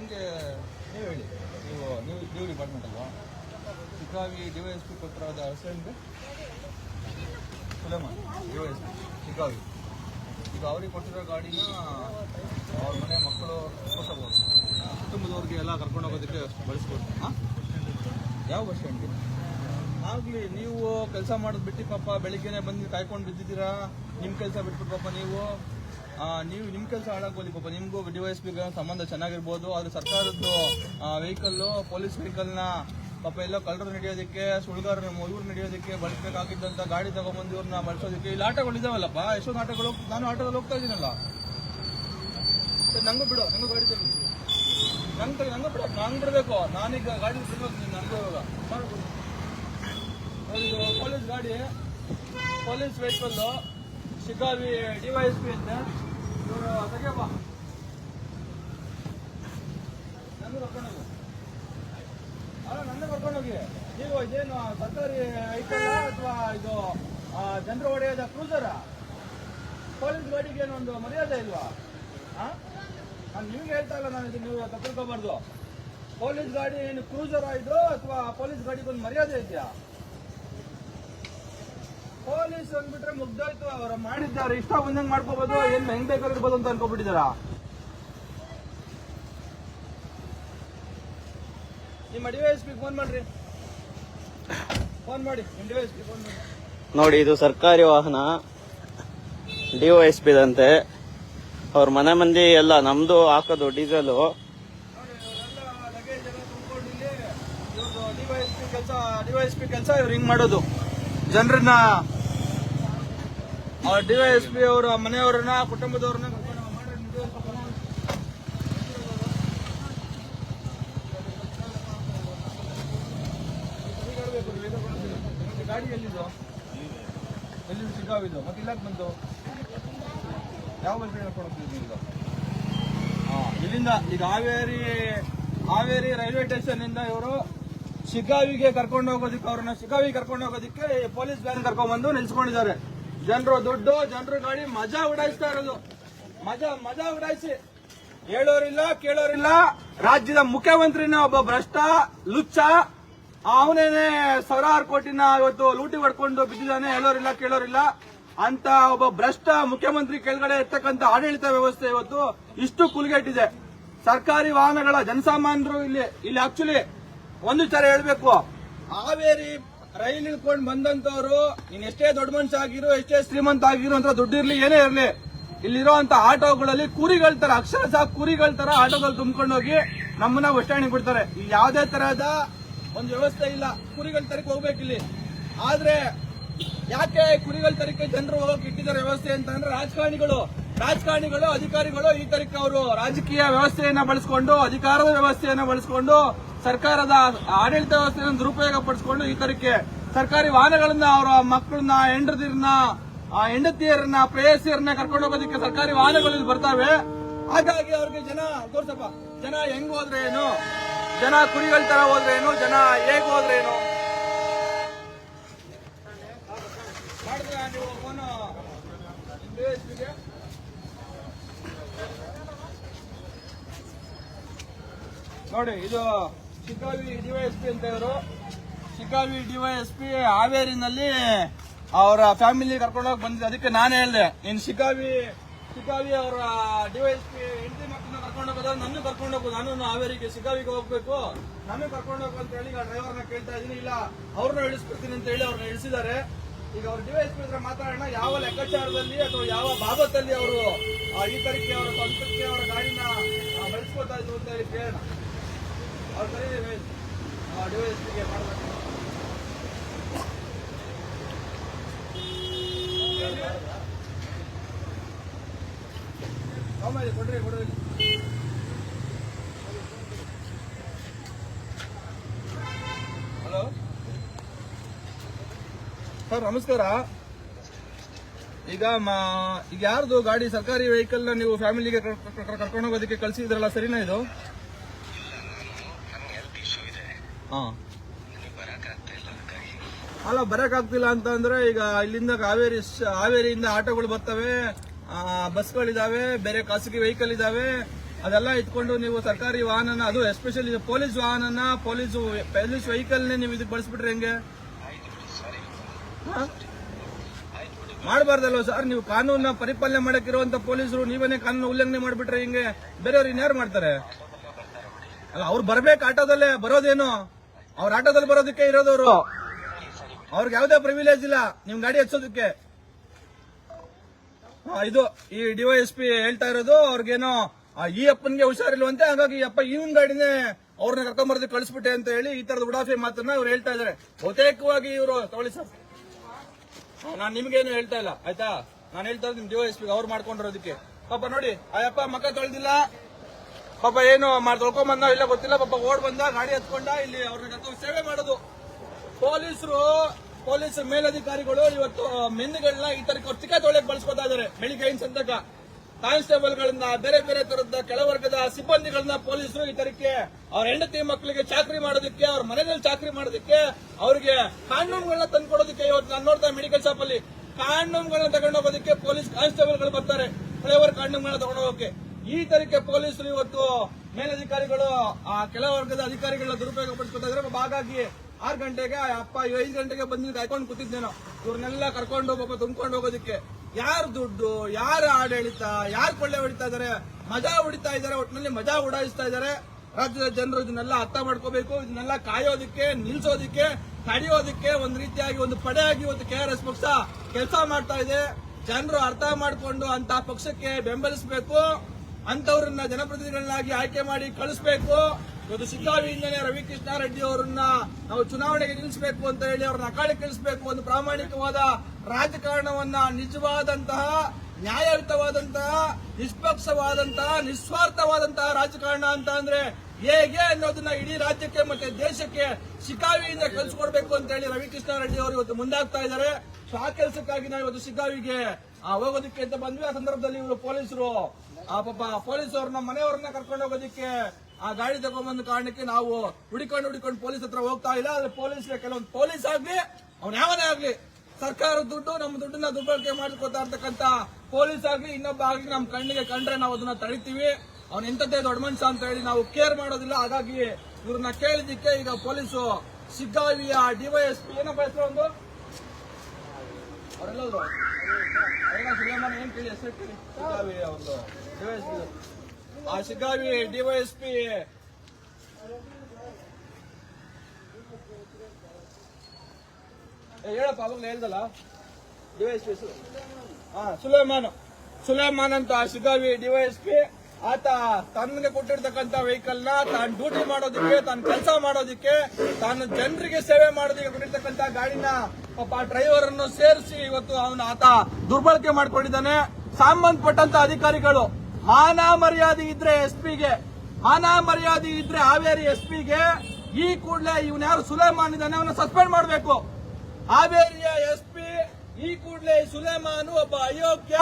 ಹೆಂಗೆ ನೀವು ಹೇಳಿ. ನೀವು ನೀವು ನೀವು ಡಿಪಾರ್ಟ್ಮೆಂಟ್ ಅಲ್ವಾ? ಶಿಕಾವಿ ಎಸ್ ಪಿ ಕೊಟ್ಟರಾದ ಹೆಸರೇನಿದೆ ಸುಲೇಮಾನ್ ಎಸ್ ಪಿ ಶಿಕಾವಿ ಈಗ ಅವ್ರಿಗೆ ಕೊಟ್ಟಿರೋ ಗಾಡಿನ ಅವ್ರ ಮನೆ ಮಕ್ಕಳು ಕೊಟ್ಟಬೋದು ಕುಟುಂಬದವ್ರಿಗೆ ಎಲ್ಲ ಕರ್ಕೊಂಡು ಹೋಗೋದಕ್ಕೆ ಬಳಸ್ಬೋದು. ಹಾಂ? ಯಾವ ಬಸ್ ಸ್ಟ್ಯಾಂಡ್ಗೆ? ಆಗಲಿ, ನೀವು ಕೆಲಸ ಮಾಡೋದು ಬಿಟ್ಟು ಪಾಪ ಬೆಳಿಗ್ಗೆನೆ ಬಂದು ಕಾಯ್ಕೊಂಡು ಬಿದ್ದಿದ್ದೀರಾ? ನಿಮ್ಮ ಕೆಲಸ ಬಿಟ್ಬಿಟ್ಟು ಪಾಪ ನೀವು? ನೀವು ನಿಮ್ಮ ಕೆಲಸ ಹಾಳಾಗ್ಬೋದು ಪಾಪ. ನಿಮಗೂ ಡಿವೈಸ್ ಬಿ ಸಂಬಂಧ ಚೆನ್ನಾಗಿರ್ಬೋದು, ಆದರೆ ಸರ್ಕಾರದ್ದು ವೆಹಿಕಲ್ಲು ಪೊಲೀಸ್ ವೆಹಿಕಲ್ನ ಪಾಪ ಎಲ್ಲೋ ಕಳ್ಳರು ನಡೆಯೋದಕ್ಕೆ ಸುಳ್ಗಾರ ಇವ್ರು ನಡೆಯೋದಕ್ಕೆ ಬಳಸಬೇಕಾಗಿದ್ದಂಥ ಗಾಡಿ ತಗೊಂಬಂದು ಇವ್ರನ್ನ ಬಳಸೋದಕ್ಕೆ ಇಲ್ಲಿ ಆಟೋಗಳು ಇದಾವಲ್ಲಪ್ಪ. ಎಷ್ಟೊಂದು ಆಟೋಗಳು, ನಾನು ಆಟೋದಲ್ಲಿ ಹೋಗ್ತಾ ಇದ್ದೀನಲ್ಲ. ನಂಗೂ ಬಿಡು, ನಂಗೂ ಗಾಡಿ ತಗೊಂಡು ನಂಗೆ ನಂಗೂ ಬಿಡು ನಂಗೆ ಬಿಡಬೇಕು. ನಾನೀಗ ಗಾಡಿ ಬಿಡ್ಬೇಕು ನೀನು ಪೊಲೀಸ್ ಗಾಡಿ ಪೊಲೀಸ್ ವೆಹಿಕಲ್ಲು ಶಿಕಾರಿ ಡಿವೈಎಸ್ಪಿ ಅಂತ ಇವರು ತೆಗಿಯಪ್ಪ ನನ್ನ ಕರ್ಕೊಂಡೋಗು ನೀವು ಇದೇನು ಸರ್ಕಾರಿ ಅಥವಾ ಇದು ಜನರು ಹೊಡೆಯೋದ ಕ್ರೂಸರ ಪೊಲೀಸ್ ಗಾಡಿಗೆ ಏನೊಂದು ಮರ್ಯಾದೆ ಇಲ್ವಾ ನಾನು ನಿಮ್ಗೆ ಹೇಳ್ತಾ ಇಲ್ಲ ನಾನು ಇದು ನೀವು ತಪ್ಪಿಳ್ಕೋಬಾರ್ದು ಪೊಲೀಸ್ ಗಾಡಿ ಏನು ಕ್ರೂಸರ್ ಇದು ಅಥವಾ ಪೊಲೀಸ್ ಗಾಡಿಗೆ ಒಂದು ಮರ್ಯಾದೆ ಇದೆಯಾ? ಪೊಲೀಸ್ ಅಂದ್ಬಿಟ್ರೆ ಮುಗ್ದೋಯ್ತು ಅವ್ರ ಮಾಡಿದ್ದಾರೆ ಇಷ್ಟ ಬಂದಂಗ್ ಮಾಡ್ಕೋಬಹುದು ಏನ್ ಹೆಂಗ್ ಬೇಕಾಗಿರ್ಬೋದು ಅಂತ ಅನ್ಕೋಬಿಟ್ಟಿದಾರ ನಿಮ್ಮ ಎಸ್ ಪಿ ಫೋನ್ ಮಾಡ್ರಿ. ಫೋನ್ ಮಾಡಿ ನಿಮ್ಮ ಎಸ್ ಪಿ ಫೋನ್ ಮಾಡಿ. ನೋಡಿ ಇದು ಸರ್ಕಾರಿ ವಾಹನ ಡಿ ಒ ಎಸ್ ಪಿ ದಂತೆ ಅವ್ರ ಮನೆ ಮಂದಿ ಎಲ್ಲ ನಮ್ದು ಹಾಕೋದು ಡೀಸೆಲು. ನೋಡಿ, ಇವರೆಲ್ಲ ಲಗೇಜ್ ಎಲ್ಲ ತುಂಬ್ಕೊಂಡು ಇಲ್ಲಿ ಇವ್ರದ್ದು ಡಿವೈಸ್ ಪಿ ಕೆಲಸ ಡಿವೈಸ್ ಪಿ ಕೆಲಸ ಇವ್ರು ಹಿಂಗ್ ಮಾಡೋದು. ಜನರನ್ನ ಅವ್ರ ಎಸ್ ಪಿ ಅವರ ಮನೆಯವ್ರನ್ನ ಕುಟುಂಬದವ್ರನ್ನ ಗಾಡಿ ಎಲ್ಲಿದು ಎಲ್ಲಿ ಸಿಗಾವಿದು ಮತ್ತೆ ಇಲ್ಲಕ್ಕೆ ಬಂತು ಯಾವ ಬಸ್ ಹೇಳ್ಕೊಂಡು ಹೋಗ್ತಿದ್ವಿ ಈಗ? ಹಾ, ಇಲ್ಲಿಂದ ಈಗ ಹಾವೇರಿ ಹಾವೇರಿ ರೈಲ್ವೆ ಸ್ಟೇಷನ್ ಇಂದ ಇವರು ಶಿಕಾವಿಗೆ ಕರ್ಕೊಂಡು ಹೋಗೋದಕ್ಕೆ ಅವ್ರನ್ನ ಶಿಗ್ಗಾವಿಗೆ ಕರ್ಕೊಂಡು ಹೋಗೋದಕ್ಕೆ ಪೊಲೀಸ್ ವ್ಯಾನ್ ಕರ್ಕೊಂಡ್ ಬಂದು ನಿಲ್ಸ್ಕೊಂಡಿದ್ದಾರೆ. ಜನರು ದುಡ್ಡು, ಜನರು ಗಾಡಿ ಮಜಾ ಉಡಾಯಿಸ್ತಾ ಇರೋದು. ಮಜಾ ಮಜಾ ಉಡಾಯಿಸಿ. ಹೇಳೋರಿಲ್ಲ, ಕೇಳೋರಿಲ್ಲ. ರಾಜ್ಯದ ಮುಖ್ಯಮಂತ್ರಿನ ಒಬ್ಬ ಭ್ರಷ್ಟ ಲುಚ್ಚ ಅವನೇನೆ ಸಾವಿರಾರು ಕೋಟಿನ ಇವತ್ತು ಲೂಟಿ ಹೊಡ್ಕೊಂಡು ಬಿದ್ದಿದ್ದಾನೆ. ಹೇಳೋರಿಲ್ಲ, ಕೇಳೋರಿಲ್ಲ. ಅಂತ ಒಬ್ಬ ಭ್ರಷ್ಟ ಮುಖ್ಯಮಂತ್ರಿ ಕೆಳಗಡೆ ಇರ್ತಕ್ಕಂಥ ಆಡಳಿತ ವ್ಯವಸ್ಥೆ ಇವತ್ತು ಇಷ್ಟು ಕುಲ್ಗೆಟ್ಟಿದೆ ಸರ್ಕಾರಿ ವಾಹನಗಳ ಜನಸಾಮಾನ್ಯರು ಇಲ್ಲಿ ಇಲ್ಲಿ ಆಕ್ಚುಲಿ ಒಂದು ವಿಚಾರ ಹೇಳಬೇಕು. ಹಾವೇರಿ ರೈಲ್ ಇಳ್ಕೊಂಡು ಬಂದಂತವ್ರು, ನೀನ್ ಎಷ್ಟೇ ದೊಡ್ಡ ಮನುಷ್ಯ ಆಗಿರು, ಎಷ್ಟೇ ಶ್ರೀಮಂತ ಆಗಿರು ಅಂತ ದುಡ್ಡಿರ್ಲಿ ಏನೇ ಇರ್ಲಿ, ಇಲ್ಲಿರುವಂತ ಆಟೋಗಳಲ್ಲಿ ಕುರಿಗಳ ತರ ಅಕ್ಷರಶಃ ಕುರಿಗಳ ತರ ಆಟೋಗಳು ಹೋಗಿ ನಮ್ಮನ್ನ ಬಸ್ ಬಿಡ್ತಾರೆ. ಯಾವ್ದೇ ಯಾವುದೇ ತರಹದ ಒಂದು ವ್ಯವಸ್ಥೆ ಇಲ್ಲ. ಕುರಿಗಳ ತರಕ್ಕೆ ಹೋಗ್ಬೇಕು ಇಲ್ಲಿ. ಆದ್ರೆ ಯಾಕೆ ಕುರಿಗಳ ತರಕ್ಕೆ ಜನರು ಹೋಗಕ್ಕೆ ಇಟ್ಟಿದ್ದಾರೆ ವ್ಯವಸ್ಥೆ ಅಂತ ಅಂದ್ರೆ ರಾಜಕಾರಣಿಗಳು. ರಾಜಕಾರಣಿಗಳು, ಅಧಿಕಾರಿಗಳು ಈ ತರಕ್ಕೆ ಅವರು ರಾಜಕೀಯ ವ್ಯವಸ್ಥೆಯನ್ನ ಬಳಸ್ಕೊಂಡು, ಅಧಿಕಾರದ ವ್ಯವಸ್ಥೆಯನ್ನ ಬಳಸ್ಕೊಂಡು ಸರ್ಕಾರದ ಆಡಳಿತ ವ್ಯವಸ್ಥೆಯನ್ನು ದುರುಪಯೋಗ ಪಡಿಸಿಕೊಂಡು ಈ ತರಕ್ಕೆ ಸರ್ಕಾರಿ ವಾಹನಗಳನ್ನ ಅವರ ಮಕ್ಕಳನ್ನ ಹೆಂಡತಿರನ್ನ ಹೆಂಡತಿಯರನ್ನ, ಪ್ರೇಯಸಿಯರನ್ನ ಕರ್ಕೊಂಡು ಹೋಗೋದಕ್ಕೆ ಸರ್ಕಾರಿ ವಾಹನಗಳಲ್ಲಿ ಬರ್ತಾವೆ. ಹಾಗಾಗಿ ಅವ್ರಿಗೆ ಜನ, ತೋರ್ಸಪ್ಪ, ಜನ ಹೆಂಗ್ ಹೋದ್ರೆ ಏನು? ಜನ ಕುರಿಗಳ ತರ ಹೋದ್ರೆ ಏನು? ಜನ ಹೇಗ್ ಹೋದ್ರೆ ಏನು? ನೋಡಿ, ಇದು ಶಿಕಾವಿ ಡಿವೈಎಸ್ಪಿ ಅಂತ ಇವರು. ಶಿಕಾವಿ ಡಿವೈಎಸ್ಪಿ ಹಾವೇರಿನಲ್ಲಿ ಅವರ ಫ್ಯಾಮಿಲಿ ಕರ್ಕೊಂಡೋಗಿ ಬಂದಿದ್ದೆ. ಅದಕ್ಕೆ ನಾನು ಹೇಳಿದೆ ನೀನು ಶಿಕಾವಿ ಶಿಕಾವಿ ಅವರ ಡಿವೈಎಸ್ಪಿ ಹೆಂಡತಿ ಮಕ್ಕಳನ್ನ ನನ್ನ ಕರ್ಕೊಂಡು ಹೋಗೋದು ನಾನು ಹಾವೇರಿಗೆ ಶಿಕಾವಿಗೆ ಹೋಗ್ಬೇಕು. ನಾನು ಕರ್ಕೊಂಡು ಹೋಗು ಅಂತ ಹೇಳಿ ಡ್ರೈವರ್ನ ಕೇಳ್ತಾ ಇದೀನಿ ಇಲ್ಲ ಅವ್ರನ್ನ ಇಳಿಸ್ಬಿಡ್ತೀನಿ ಅಂತ ಹೇಳಿ ಅವ್ರನ್ನ ಇಳಿಸಿದ್ದಾರೆ. ಈಗ ಅವ್ರ ಡಿವೈಎಸ್ಪಿ ಹತ್ರ ಮಾತಾಡೋಣ ಯಾವ ಲೆಕ್ಕಾಚಾರದಲ್ಲಿ ಅಥವಾ ಯಾವ ಬಾಬತ್ತಲ್ಲಿ ಅವರು ಈ ತರಕ್ಕೆ ಅವರ ಸ್ವಂತಕ್ಕೆ ಅವರ ಗಾಡಿನ ಆ, ಬಳಸ್ಕೊತಾ ಇದ್ರು ಅಂತ ಹೇಳಿ ಕೇಳೋಣ ಅವ್ರ ಕರೀರಿ ಡಿವೈಎಸ್ಪಿಗೆ ಮಾಡಬೇಕು ಆಮೇಲೆ ಕೊಡ್ರಿ ಕೊಡ್ರಿ ಹಲೋ ಸರ್, ನಮಸ್ಕಾರ. ಈಗ ಮಾ- ಈಗ ಯಾರ್ದು ಗಾಡಿ ಸರ್ಕಾರಿ ವೆಹಿಕಲ್ ನೀವು ಫ್ಯಾಮಿಲಿಗೆ ಕರ್ಕೊಂಡು ಹೋಗೋದಕ್ಕೆ ಕಳ್ಸಿದ್ರಲ್ಲ, ಸರಿನಾ ಇದು ಹಾ ಅಲ್ಲ ಬರಕ್ ಆಗ್ತಿಲ್ಲ ಅಂತ ಅಂದ್ರೆ ಈಗ ಇಲ್ಲಿಂದ ಹಾವೇರಿ ಹಾವೇರಿಯಿಂದ ಆಟೋಗಳು ಬರ್ತವೆ ಬಸ್ಗಳಿದಾವೆ ಬೇರೆ ಖಾಸಗಿ ವೆಹಿಕಲ್ ಇದಾವೆ ಅದೆಲ್ಲ ಇಟ್ಕೊಂಡು ನೀವು ಸರ್ಕಾರಿ ವಾಹನನ ಅದು ಎಸ್ಪೆಷಲಿ ಪೊಲೀಸ್ ವಾಹನನ ಪೊಲೀಸ್ ಪೊಲೀಸ್ ವೆಹಿಕಲ್ನೇ ನೀವು ಇದಕ್ಕೆ ಬಳಸ್ಬಿಟ್ರೆ ಹೆಂಗೆ? ಮಾಡಬಾರ್ದಲ್ವ ಸರ್? ನೀವು ಕಾನೂನ ಪರಿಪಾಲನೆ ಮಾಡಕ್ಕಿರುವಂತ ಪೊಲೀಸರು ನೀವೇ ಕಾನೂನು ಉಲ್ಲಂಘನೆ ಮಾಡಿಬಿಟ್ರೆ ಹಿಂಗೆ? ಬೇರೆಯವ್ರು ಇನ್ಯಾರು ಮಾಡ್ತಾರೆ? ಅಲ್ಲ ಅವ್ರು ಬರ್ಬೇಕು ಆಟೋದಲ್ಲೇ ಬರೋದೇನು? ಅವ್ರ ಆಟೋದಲ್ಲಿ ಬರೋದಕ್ಕೆ ಇರೋದವ್ರು. ಅವ್ರಿಗೆ ಯಾವುದೇ ಪ್ರಿವಿಲೇಜ್ ಇಲ್ಲ. ನಿಮ್ ಗಾಡಿ ಹಚ್ಚೋದಕ್ಕೆ ಇದು ಈ ಡಿವೈಎಸ್ಪಿ ಹೇಳ್ತಾ ಇರೋದು ಅವ್ರಿಗೇನೋ ಆ, ಈ ಅಪ್ಪನ್ಗೆ ಹುಷಾರಿಲ್ವಂತೆ ಹಾಗಾಗಿ ಈ ಅಪ್ಪ ಇವನ್ ಗಾಡಿನೇ ಅವ್ರನ್ನ ಕರ್ಕೊಂಬರ್ದು ಕಳಿಸ್ಬಿಟ್ಟೆ ಅಂತ ಹೇಳಿ ಈ ತರದ ಉಡಾಫೆ ಮಾತನ್ನ ಅವ್ರು ಹೇಳ್ತಾ ಇದಾರೆ ಬಹುತೇಕವಾಗಿ ಇವರು ತಗೊಳ್ಳಿ ಸರ್. ನಾನು ನಿಮ್ಗೇನು ಹೇಳ್ತಾ ಇಲ್ಲ ಆಯ್ತಾ? ನಾನು ಹೇಳ್ತಾ ಇದ್ದೀನಿ ಡಿವೈಎಸ್ಪಿ ಅವ್ರು ಮಾಡ್ಕೊಂಡಿರೋದಕ್ಕೆ. ಪಾಪ ನೋಡಿ ಆ ಅಪ್ಪ ಮಕ್ಕ ತೊಳೆದಿಲ್ಲ. ಪಾಪ ಏನು ಮಾಡಿ ತೊಳ್ಕೊಂಬಂದ ಇಲ್ಲ ಗೊತ್ತಿಲ್ಲ, ಪಾಪ ಓಡ್ ಬಂದ, ಗಾಡಿ ಹತ್ಕೊಂಡ, ಇಲ್ಲಿ ಅವ್ರನ್ನ ಸೇವೆ ಮಾಡೋದು. ಪೊಲೀಸರು, ಪೊಲೀಸ್ ಮೇಲಧಿಕಾರಿಗಳು ಇವತ್ತು ಮೆನ್ಗಳನ್ನ ಈ ತರ ಕೊತ್ತಿಗೆ ತೊಳೆಯಕ್ಕೆ ಬಳಸ್ಕೊತಾ ಇದಾರೆ, ಬೆಳಿಗ್ಗೆ ಸಂತಕ ಕಾನ್ಸ್ಟೇಬಲ್ ಗಳನ್ನ ಬೇರೆ ಬೇರೆ ತರದ ಕೆಳವರ್ಗದ ಸಿಬ್ಬಂದಿಗಳನ್ನ ಪೊಲೀಸರು ಈ ತರಕ್ಕೆ ಅವ್ರ ಹೆಂಡತಿ ಮಕ್ಕಳಿಗೆ ಚಾಕ್ರಿ ಮಾಡೋದಕ್ಕೆ, ಅವ್ರ ಮನೆಯಲ್ಲಿ ಚಾಕ್ರಿ ಮಾಡೋದಕ್ಕೆ, ಅವ್ರಿಗೆ ಕಾಂಡೋಮ್ಗಳನ್ನ ತಂದ್ಕೊಡೋದಕ್ಕೆ ಇವತ್ತು ನಾನು ನೋಡ್ತಾ ಮೆಡಿಕಲ್ ಶಾಪ್ ಅಲ್ಲಿ ಕಾಂಡೋಮ್ಗಳನ್ನ ತಗೊಂಡೋಗೋದಕ್ಕೆ ಪೊಲೀಸ್ ಕಾನ್ಸ್ಟೇಬಲ್ಗಳು ಬರ್ತಾರೆ. ಫ್ಲೇವರ್ ಕಾಂಡೋಮ್ಗಳನ್ನ ತಗೊಂಡೋಗಕ್ಕೆ ಈ ತರಕ್ಕೆ ಪೊಲೀಸರು ಇವತ್ತು ಮೇಲಧಿಕಾರಿಗಳು, ಆ ಕೆಲ ವರ್ಗದ ಅಧಿಕಾರಿಗಳನ್ನ ದುರುಪಯೋಗ ಪಡಿಸ್ಕೊತಾ ಇದ್ರೆ ಹಾಗಾಗಿ ಆರು ಗಂಟೆಗೆ, ಅಪ್ಪ ಐದು ಗಂಟೆಗೆ ಬಂದು ಕಾಯ್ಕೊಂಡು ಕೂತಿದ್ದೇನೋ ಇವ್ರನ್ನೆಲ್ಲ ಕರ್ಕೊಂಡು ಹೋಗ್ಬೇಕು ತುಂಬ್ಕೊಂಡು ಹೋಗೋದಕ್ಕೆ. ಯಾರು ದುಡ್ಡು, ಯಾರ ಆಡಳಿತ, ಯಾರು ಕೊಳ್ಳೆ ಹೊಡಿತಾ ಇದಾರೆ ಮಜಾ ಹೊಡಿತಾ ಇದಾರೆ ಒಟ್ಟಿನಲ್ಲಿ ಮಜಾ ಉಡಾಯಿಸ್ತಾ ಇದಾರೆ ರಾಜ್ಯದ ಜನರು ಇದನ್ನೆಲ್ಲ ಅರ್ಥ ಮಾಡ್ಕೋಬೇಕು. ಇದನ್ನೆಲ್ಲ ಕಾಯೋದಕ್ಕೆ, ನಿಲ್ಸೋದಕ್ಕೆ, ತಡೆಯೋದಕ್ಕೆ ಒಂದು ರೀತಿಯಾಗಿ, ಒಂದು ಪಡೆಯಾಗಿ ಇವತ್ತು ಕೆ ಆರ್ ಎಸ್ ಪಕ್ಷ ಕೆಲಸ ಮಾಡ್ತಾ ಇದೆ. ಜನರು ಅರ್ಥ ಮಾಡಿಕೊಂಡು ಅಂತ ಪಕ್ಷಕ್ಕೆ ಬೆಂಬಲಿಸಬೇಕು. ಅಂತವ್ರನ್ನ ಜನಪ್ರತಿನಿಧಿಗಳನ್ನಾಗಿ ಆಯ್ಕೆ ಮಾಡಿ ಕಳಿಸ್ಬೇಕು. ಇವತ್ತು ಸಿದ್ದಾವಿಯಿಂದನೇ ರವಿಕೃಷ್ಣ ರೆಡ್ಡಿ ಅವರನ್ನ ನಾವು ಚುನಾವಣೆಗೆ ನಿಲ್ಲಿಸಬೇಕು ಅಂತ ಹೇಳಿ ಅವ್ರನ್ನ ಅಕಾಲಿಗೆ ಇಳಿಸಬೇಕು ಒಂದು ಪ್ರಾಮಾಣಿಕವಾದ ರಾಜಕಾರಣವನ್ನ ನಿಜವಾದಂತಹ ನ್ಯಾಯಯುತವಾದಂತಹ ನಿಷ್ಪಕ್ಷವಾದಂತಹ ನಿಸ್ವಾರ್ಥವಾದಂತಹ ರಾಜಕಾರಣ ಅಂತ ಅಂದ್ರೆ ಹೇಗೆ ಅನ್ನೋದನ್ನ ಇಡೀ ರಾಜ್ಯಕ್ಕೆ ಮತ್ತೆ ದೇಶಕ್ಕೆ ಶಿಕಾವಿಯಿಂದ ಕಲಿಸ್ಕೊಡ್ಬೇಕು ಅಂತ ಹೇಳಿ ರವಿಕೃಷ್ಣ ರೆಡ್ಡಿ ಅವರು ಇವತ್ತು ಮುಂದಾಗ್ತಾ ಇದ್ದಾರೆ. ಸೊ ಆ ಕೆಲಸಕ್ಕಾಗಿ ನಾವು ಇವತ್ತು ಆ, ಹೋಗೋದಕ್ಕೆ ಅಂತ ಬಂದ್ವಿ. ಆ ಸಂದರ್ಭದಲ್ಲಿ ಇವರು ಪೊಲೀಸರು. ಆ, ಪಾಪ ಪೊಲೀಸ್ ಅವ್ರನ್ನ ಮನೆಯವ್ರನ್ನ ಕರ್ಕೊಂಡು ಹೋಗೋದಿಕ್ಕೆ ಆ ಗಾಡಿ ತಗೊಂಡ್ಬಂದ ಕಾರಣಕ್ಕೆ ನಾವು ಹುಡಿಕೊಂಡು ಹುಡಿಕೊಂಡು ಪೊಲೀಸ್ ಹತ್ರ ಹೋಗ್ತಾ ಇಲ್ಲ. ಆದ್ರೆ ಪೊಲೀಸ್ ಕೆಲವೊಂದು ಪೊಲೀಸ್ ಆಗ್ಲಿ, ಅವ್ನ ಯಾವನೇ ಆಗ್ಲಿ ಸರ್ಕಾರ ದುಡ್ಡು, ನಮ್ಮ ದುಡ್ಡನ್ನ ದುರ್ಬಳಕೆ ಮಾಡ್ಕೊತಾ ಇರ್ತಕ್ಕಂತ ಪೊಲೀಸ್ ಆಗ್ಲಿ, ಇನ್ನೊಬ್ಬ ಆಗ್ಲಿ ನಮ್ಮ ಕಣ್ಣಿಗೆ ಕಂಡ್ರೆ ನಾವು ಅದನ್ನ ತಡಿತೀವಿ. ಅವ್ನ ಎಂತದ್ದೇ ದೊಡ್ಡ ಮನುಷ್ಯ ಅಂತ ಹೇಳಿ ನಾವು ಕೇರ್ ಮಾಡೋದಿಲ್ಲ. ಹಾಗಾಗಿ ಇವ್ರನ್ನ ಕೇಳಿದಕ್ಕೆ ಈಗ ಪೊಲೀಸು ಸಿಗ್ಗಾವಿಯ ಡಿವೈಎಸ್ಪಿ ಏನಪ್ಪ ಹೆಸರು ಒಂದು? ಅವರೆಲ್ಲದ್ರು ಅಯ್ಯಣ್ಣ ಸುಲೇಮಾನ್ ಏನ್ ಕೇಳಿ ಹೆಸರು ಕೇಳಿ ಸಿಗ್ಗಾವಿ ಅವ್ರದ್ದು ಡಿವೈಎಸ್ಪಿ ಆ ಸಿಗ್ಗಾವಿ ಡಿವೈಎಸ್ಪಿ ಹೇಳಪ್ಪ ಅವಾಗ ಹೇಳ್ದಲ್ಲ ಡಿವೈಎಸ್ಪಿ ಹೆಸರು ಹಾ ಸುಲೇಮಾನ್ ಸುಲೇಮಾನ್ ಅಂತ ಸಿಗ್ಗಾವಿ ಡಿವೈಎಸ್ಪಿ ಆತ ತನ್ನಗೆ ಕೊಟ್ಟಿರ್ತಕ್ಕಂತ ವೆಹಿಕಲ್ನ ತಾನು ಡ್ಯೂಟಿ ಮಾಡೋದಕ್ಕೆ, ತಾನು ಕೆಲಸ ಮಾಡೋದಕ್ಕೆ, ತಾನು ಜನರಿಗೆ ಸೇವೆ ಮಾಡೋದಕ್ಕೆ ಕೊಟ್ಟಿರ್ತಕ್ಕಂತ ಗಾಡಿನ ಪಾಪ ಡ್ರೈವರ್ ಅನ್ನು ಸೇರಿಸಿ ಇವತ್ತು ಅವನು ಆತ ದುರ್ಬಳಕೆ ಮಾಡಿಕೊಂಡಿದ್ದಾನೆ. ಸಂಬಂಧಪಟ್ಟಂತ ಅಧಿಕಾರಿಗಳು ಮಾನ ಮರ್ಯಾದೆ ಇದ್ರೆ ಎಸ್ ಪಿಗೆ ಮಾನ ಮರ್ಯಾದೆ ಇದ್ರೆ ಹಾವೇರಿ ಎಸ್ ಪಿಗೆ ಈ ಕೂಡಲೇ ಇವನ್ ಯಾರು ಸುಲೇಮಾನ್ ಇದ್ದಾನೆ ಅವನ ಸಸ್ಪೆಂಡ್ ಮಾಡಬೇಕು. ಹಾವೇರಿಯ ಎಸ್ ಪಿ ಈ ಕೂಡಲೇ ಸುಲೇಮಾನು ಒಬ್ಬ ಅಯೋಗ್ಯ.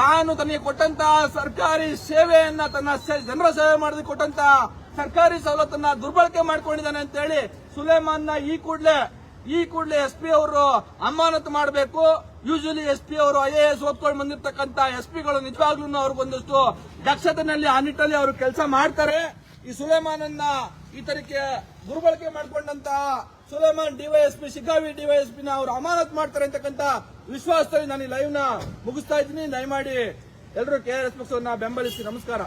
ತಾನು ತನಗೆ ಕೊಟ್ಟಂತಹ ಸರ್ಕಾರಿ ಸೇವೆಯನ್ನ ತನ್ನ ಜನರ ಸೇವೆ ಮಾಡಿದ ಕೊಟ್ಟಂತಹ ಸರ್ಕಾರಿ ಸವಲತ್ತನ್ನ ದುರ್ಬಳಕೆ ಮಾಡ್ಕೊಂಡಿದ್ದಾನೆ ಅಂತ ಹೇಳಿ ಸುಲೇಮಾನ್ನ ಈ ಕೂಡಲೇ ಈ ಕೂಡಲೇ ಎಸ್ ಪಿ ಅವರು ಅಮಾನತು ಮಾಡಬೇಕು. ಯೂಶಲಿ ಎಸ್ ಪಿ ಅವರು ಐ ಎ ಎಸ್ ಓದ್ಕೊಂಡು ಬಂದಿರತಕ್ಕಂತ ಎಸ್ ಪಿಗಳು ನಿಜವಾಗ್ಲೂ ಅವ್ರಿಗೊಂದಷ್ಟು ದಕ್ಷತೆನಲ್ಲಿ ಆ ನಿಟ್ಟಲ್ಲಿ ಅವರು ಕೆಲಸ ಮಾಡ್ತಾರೆ. ಈ ಸುಲೇಮಾನನ್ನ ಈ ತರಕ್ಕೆ ದುರ್ಬಳಕೆ ಮಾಡ್ಕೊಂಡಂತ ಸುಲೇಮಾನ್ ಡಿವೈಎಸ್ಪಿ ಶಿಕಾವಿ ಡಿವೈಎಸ್ಪಿ ನ ಅವರು ಅಮಾನತ್ ಮಾಡ್ತಾರೆ ಅಂತಕ್ಕಂತ ವಿಶ್ವಾಸದಲ್ಲಿ ನಾನು ಈ ಲೈವ್ನ ಮುಗಿಸ್ತಾ ಇದ್ದೀನಿ. ದಯಮಾಡಿ ಎಲ್ಲರೂ ಕೆ ಆರ್ ಎಸ್ ಪಕ್ಷವನ್ನ ಬೆಂಬಲಿಸಿ. ನಮಸ್ಕಾರ.